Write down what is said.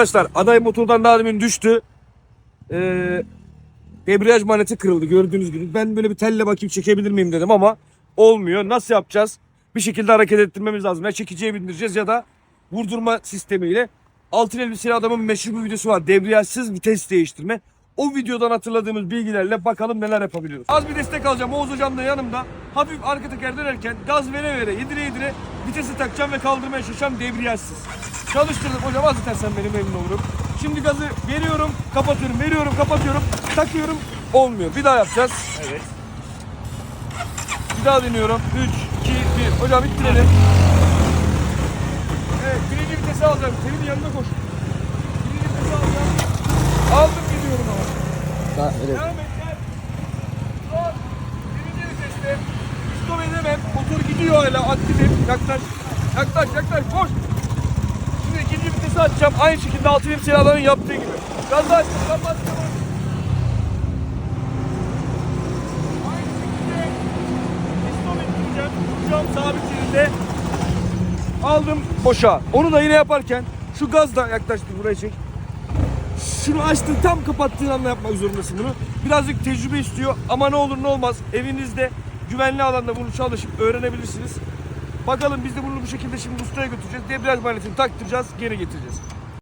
Arkadaşlar aday motordan daha demin düştü. Ee, debriyaj maneti kırıldı gördüğünüz gibi. Ben böyle bir telle bakayım çekebilir miyim dedim ama olmuyor. Nasıl yapacağız? Bir şekilde hareket ettirmemiz lazım. Ya çekiciye bindireceğiz ya da vurdurma sistemiyle. Altın elbiseli adamın meşhur bir videosu var. Debriyajsız vites değiştirme. O videodan hatırladığımız bilgilerle bakalım neler yapabiliyoruz. Az bir destek alacağım. Oğuz hocam da yanımda. Hafif arka teker dönerken gaz vere vere yedire yedire vitesi takacağım ve kaldırmaya çalışacağım debriyajsız. Çalıştırdım hocam az itersen benim memnun olurum. Şimdi gazı veriyorum, kapatıyorum, veriyorum, kapatıyorum, takıyorum. Olmuyor. Bir daha yapacağız. Evet. Bir daha deniyorum. 3, 2, 1. Hocam ittirelim. Evet birinci vitesi alacağım. Senin yanına koş. Birinci vitesi alacağım. Aldım gidiyorum ama. Ha, evet. Devam et gel. Son. Birinci viteste. Stop edemem. Motor gidiyor hala aktifim. Yaklaş. Yaklaş yaklaş koş. Vitesi açacağım. Aynı şekilde altı bir adamın yaptığı gibi. Gazı açtım. Gazı ettireceğim. Duracağım sabit yerinde. Aldım boşa. Onu da yine yaparken şu gazla yaklaştı buraya çek. Şunu açtın tam kapattığın anda yapmak zorundasın bunu. Birazcık tecrübe istiyor ama ne olur ne olmaz evinizde güvenli alanda bunu çalışıp öğrenebilirsiniz. Bakalım biz de bunu bu şekilde şimdi ustaya götüreceğiz. Debriyaj manetini taktıracağız, geri getireceğiz.